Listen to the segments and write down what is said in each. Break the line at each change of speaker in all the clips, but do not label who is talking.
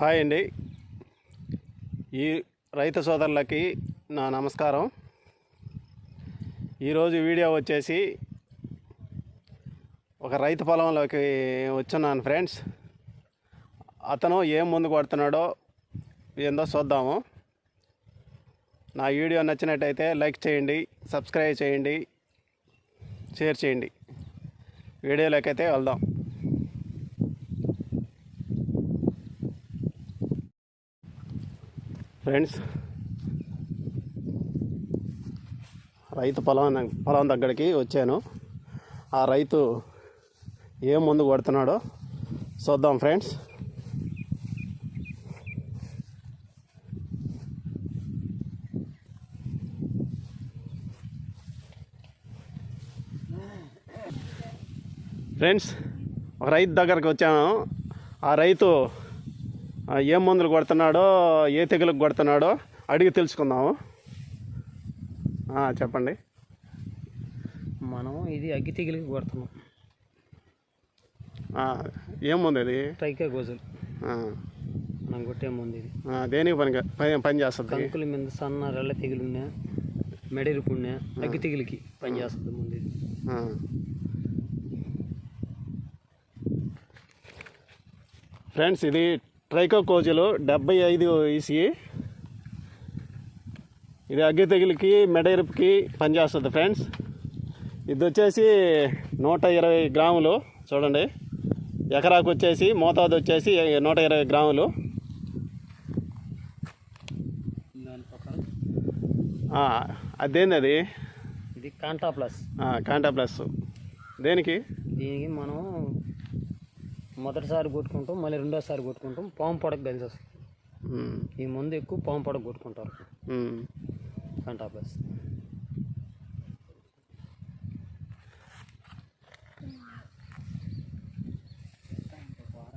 Hi అండి. ఈ రైతు సోదరులకి నా నమస్కారం. ఈరోజు వీడియో వచ్చేసి ఒక రైతు పొలంలోకి వచ్చున్నాను ఫ్రెండ్స్. అతను ఏం ముందు కొడుతున్నాడో ఏందో చూద్దాము. నా వీడియో నచ్చినట్టయితే లైక్ చేయండి సబ్స్క్రైబ్ చేయండి షేర్ చేయండి. వీడియోలోకి అయితే వెళ్దాం. ఫ్రెండ్స్ రైతు పొలం పొలం దగ్గరికి వచ్చాను. ఆ రైతు ఏం ముందు కొడుతున్నాడో చూద్దాం ఫ్రెండ్స్. ఫ్రెండ్స్ ఒక రైతు దగ్గరకు వచ్చాను. ఆ రైతు ఏం మందులు కొడుతున్నాడో ఏ తెగులకు కొడుతున్నాడో అడిగి తెలుసుకుందాము. చెప్పండి.
మనం ఇది అగ్గి తెగిలికి కొడుతున్నాం.
ఏం మందు ఇది?
టైకా గోజులు మనం కొట్టే ముందు ఇది.
దేనికి పని పని పని చేస్తుంది?
కంకుల మీద సన్న రెల్ల తెగులున్నా మెడరిపున్నా అగ్గి తెగిలికి పని చేస్తుంది ముందు ఇది.
ఫ్రెండ్స్ ఇది ట్రైకో కోజులు డెబ్బై ఐదు ఈసీ. ఇది అగ్గి తెగులకి మెడయిరుపుకి పనిచేస్తుంది ఫ్రెండ్స్. ఇది వచ్చేసి నూట ఇరవై గ్రాములు చూడండి. ఎకరాకు వచ్చేసి మోతాదు వచ్చేసి నూట ఇరవై గ్రాములు. అదేంది అది
ఇది కాంటా ప్లస్
కాంటా ప్లస్ దేనికి?
దీనికి మనం మొదటిసారి కొట్టుకుంటాం మళ్ళీ రెండోసారి కొట్టుకుంటాం పాము పొడకు కలిసి వస్తుంది. ఈ ముందు ఎక్కువ పాము పొడకు కొట్టుకుంటారు.
ఉమ్.
కాంటా ప్లస్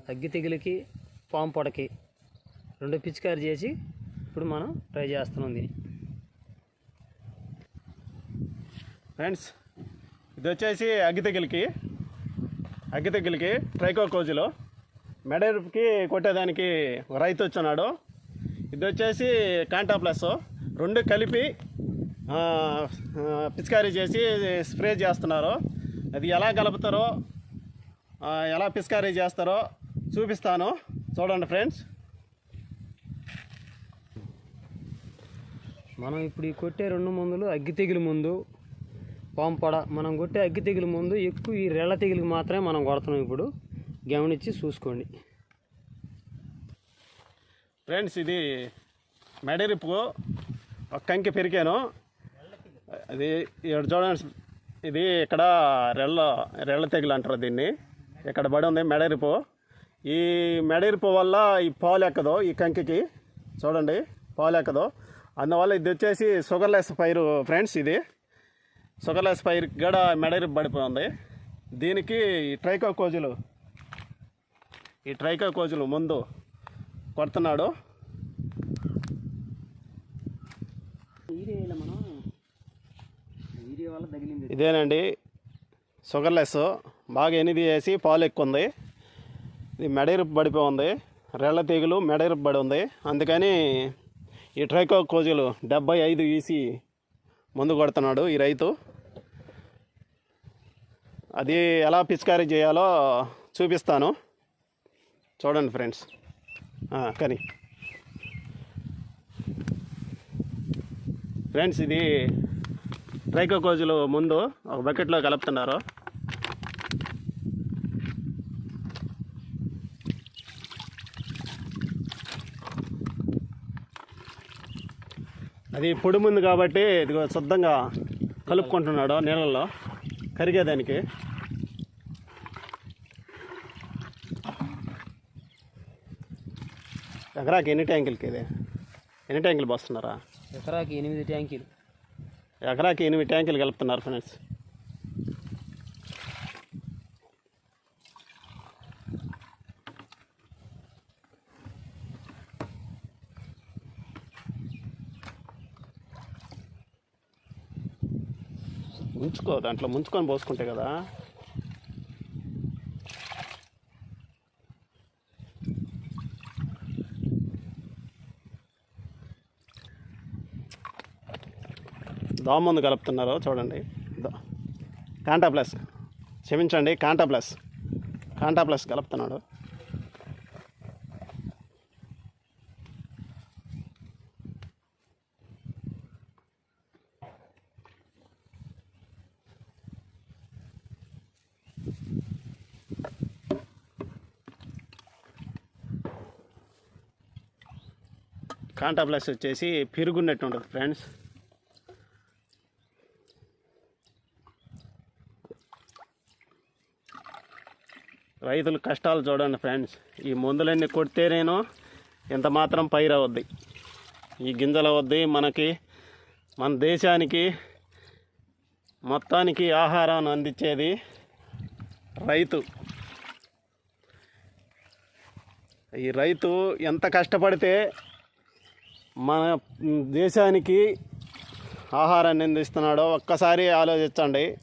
అగ్గి తెగులకి పాము పొడకి. రెండు పిచికారి చేసి ఇప్పుడు మనం ట్రై చేస్తున్నాం దీన్ని.
ఫ్రెండ్స్ ఇది వచ్చేసి అగ్గితెగిలికి అగ్గితెగిలికి ట్రైకో కోజులు కొట్టేదానికి ఒక రైతు వచ్చున్నాడు. ఇది వచ్చేసి కాంటా ప్లస్ రెండు కలిపి పిచికారీ చేసి స్ప్రే చేస్తున్నారు. అది ఎలా కలుపుతారో ఎలా పిచికారీ చేస్తారో చూపిస్తాను. చూడండి ఫ్రెండ్స్.
మనం ఇప్పుడు ఈ కొట్టే రెండు మందులు అగ్గి తెగులు ముందు పాము మనం కొట్టే అగ్గి తెగులు ముందు ఎక్కువ ఈ రెళ్ళ తెగులుకి మాత్రమే మనం కొడుతున్నాం ఇప్పుడు. గమనించి చూసుకోండి.
ఫ్రెండ్స్ ఇది మెడరిపు ఒక కంకి పెరిగాను. అది ఇక్కడ చూడండి ఇది ఇక్కడ రెళ్ళ రెళ్ళ తెగులు అంటారు దీన్ని. ఇక్కడ పడి ఉంది మెడరిపు ఈ మెడరిపు వల్ల ఈ పాలు ఎక్కదు ఈ కంకికి. చూడండి పాలు ఎక్కదు. అందువల్ల ఇది వచ్చేసి షుగర్లెస్ పైరు ఫ్రెండ్స్ ఇది. సుగర్లెస్ పైర్ కూడా మెడరి పడిపోయింది. దీనికి ఈ ట్రైకో కోజులు ఈ ట్రైకో కోజులు ముందు కొడుతున్నాడు. ఇదేనండి షుగర్లెస్ బాగా ఎనిది వేసి పాలు ఎక్కువ ఉంది ఇది మెడైరుపు పడిపోయి ఉంది రెళ్ళ తీగలు మెడైరుపు పడి ఉంది. అందుకని ఈ ట్రైకో కోజులు డెబ్బై ఐదు ఈసి ముందు కొడుతున్నాడు ఈ రైతు. అది ఎలా పిచికారీ చేయాలో చూపిస్తాను. చూడండి ఫ్రెండ్స్. కానీ. ఫ్రెండ్స్ ఇది ట్రైకో కోజులు ముందు ఒక బకెట్లో కలుపుతున్నారు. అది పొడి ముందు కాబట్టి ఇదిగో శుద్ధంగా కలుపుకుంటున్నాడు నీళ్ళల్లో కరిగేదానికి ఎకరాకి ఎన్ని ట్యాంకులకి ఇది? ఎన్ని ట్యాంకులు పోస్తున్నారా?
ఎకరాకి ఎనిమిది ట్యాంకీలు.
ఎకరాకి ఎనిమిది ట్యాంకులు కలుపుతున్నారు ఫ్రెండ్స్. ముంచుకో దాంట్లో ముంచుకొని పోసుకుంటే కదా. దామందు కలుపుతున్నారు చూడండి. కాంటా ప్లస్ క్షమించండి కాంటా ప్లస్ కాంటా ప్లస్ కలుపుతున్నాడు. కాంటాప్లస్ వచ్చేసి పెరుగున్నట్టు ఉంటుంది ఫ్రెండ్స్. రైతుల కష్టాలు చూడండి ఫ్రెండ్స్. ఈ మందులన్నీ కొడితే నేను ఎంత మాత్రం పైరు అవద్ది. ఈ గింజలు అవద్ది మనకి మన దేశానికి మొత్తానికి ఆహారాన్ని అందించేది రైతు. ఈ రైతు ఎంత కష్టపడితే మన దేశానికి ఆహారాన్ని అందిస్తున్నాడో ఒక్కసారి ఆలోచించండి.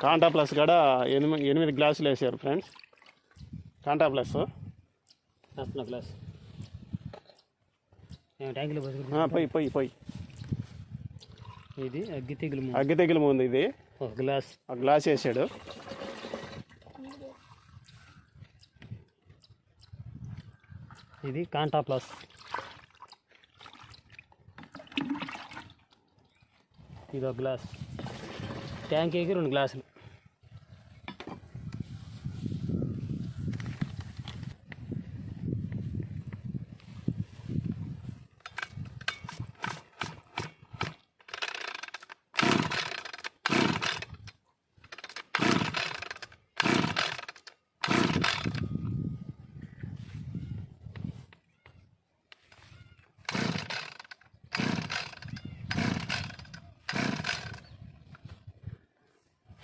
కాంటా ప్లస్ కూడా ఎనిమిది ఎనిమిది గ్లాసులు వేసారు ఫ్రెండ్స్. కాంటా ప్లస్.
గ్లాస్
పోయి పోయి పోయి.
ఇది అగ్గి తెగులు.
అగ్గి తెగిలి ముందు ఇది.
గ్లాస్.
ఆ గ్లాస్ వేసాడు.
ఇది కాంటా ప్లస్. ఇది ఒక గ్లాస్. ట్యాంకీకి రెండు గ్లాసులు.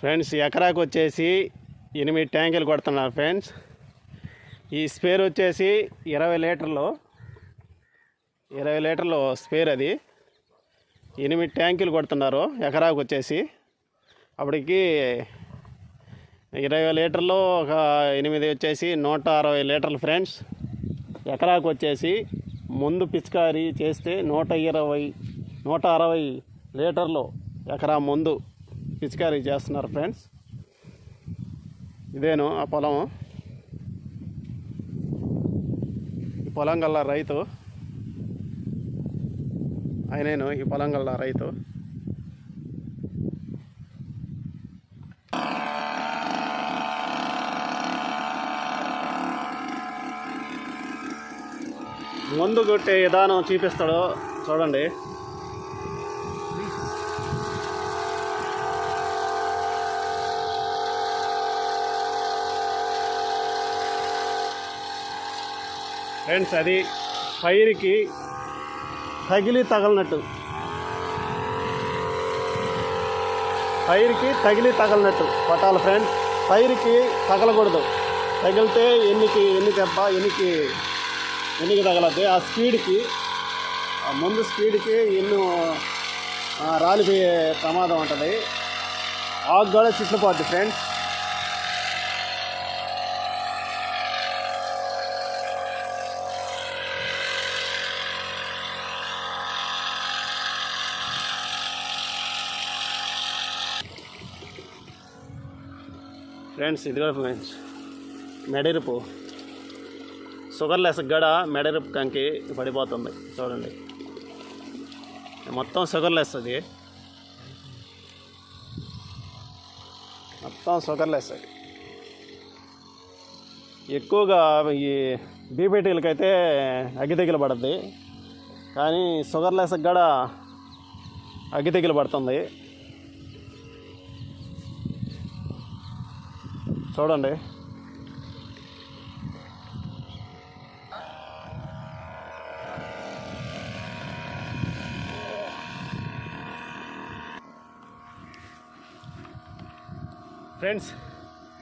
ఫ్రెండ్స్ ఎకరాకు వచ్చేసి ఎనిమిది ట్యాంకులు కొడుతున్నారు ఫ్రెండ్స్. ఈ స్పేర్ వచ్చేసి ఇరవై లీటర్లు. ఇరవై లీటర్లు స్పేర్ అది. ఎనిమిది ట్యాంకులు కొడుతున్నారు ఎకరాకు వచ్చేసి. అప్పటికి ఇరవై లీటర్లు ఒక ఎనిమిది వచ్చేసి నూట అరవై లీటర్లు ఫ్రెండ్స్. ఎకరాకు వచ్చేసి ముందు పిచికారీ చేస్తే నూట ఇరవై నూట అరవై లీటర్లు ఎకరా ముందు. పిచికారీ చేస్తున్నారు ఫ్రెండ్స్. ఇదేను ఆ పొలం ఈ పొలం గల్ల రైతు. ఆయనేను ఈ పొలం గల్ల రైతు. ముందు కొట్టే విధానం చూపిస్తాడు చూడండి. ఫ్రెండ్స్ అది పైరుకి తగిలి తగలనట్టు. పైరుకి తగిలి తగలనట్టు. పట్టాలి ఫ్రెండ్స్ పైరుకి తగలకూడదు. తగిలితే ఎన్నికి ఎన్ని దెబ్బ ఎన్నికి ఎన్నికి తగలద్ది. ఆ స్పీడ్కి ఆ ముందు స్పీడ్కి ఎన్ను రాలిపోయే ప్రమాదం ఉంటుంది. ఆకు కూడా చిట్లిపోద్ది ఫ్రెండ్స్ ఫ్రెండ్స్ ఇదిగో ఫ్రెండ్స్ మెడెరుపు. షుగర్ లెస్ గడ మెడెరుపు కంకి పడిపోతుంది చూడండి. మొత్తం షుగర్ లెస్ అది. మొత్తం షుగర్ లెస్ అది. ఎక్కువగా ఈ బీపీటీలకి అయితే అగ్గి తెగిలి పడుద్ది కానీ షుగర్ లెస్ కూడా అగ్గి తెగిలి పడుతుంది. చూడండి. ఫ్రెండ్స్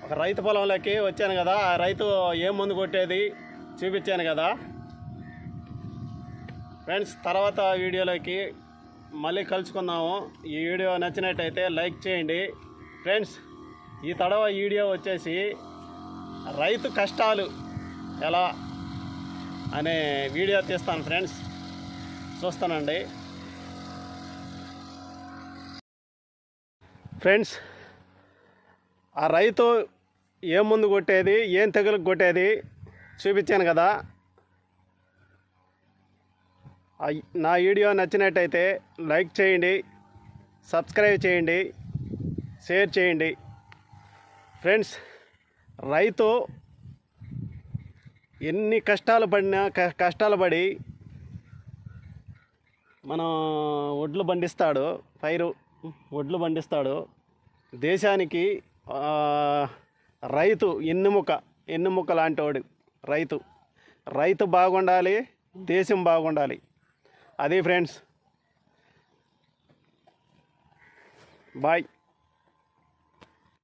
ఒక రైతు పొలంలోకి వచ్చాను కదా. ఆ రైతు ఏం మందు కొట్టేది చూపించాను కదా. ఫ్రెండ్స్ తర్వాత వీడియోలోకి మళ్ళీ కలుసుకుందాము. ఈ వీడియో నచ్చినట్టయితే లైక్ చేయండి. ఫ్రెండ్స్ ఈ తడవ వీడియో వచ్చేసి రైతు కష్టాలు ఎలా అనే వీడియో తీస్తాను ఫ్రెండ్స్. చూస్తానండి. ఫ్రెండ్స్ ఆ రైతు ఏం ముందు కొట్టేది ఏం తెగులకు కొట్టేది చూపించాను కదా. నా వీడియో నచ్చినట్టయితే లైక్ చేయండి సబ్స్క్రైబ్ చేయండి షేర్ చేయండి. ఫ్రెండ్స్ రైతు ఎన్ని కష్టాలు పడినా క- కష్టాలు పడి మనం ఒడ్లు పండిస్తాడు పైరు ఒడ్లు పండిస్తాడు. దేశానికి రైతు ఎన్నుముక ఎన్నుముక లాంటివాడు రైతు. రైతు బాగుండాలి దేశం బాగుండాలి. అది ఫ్రెండ్స్. బాయ్.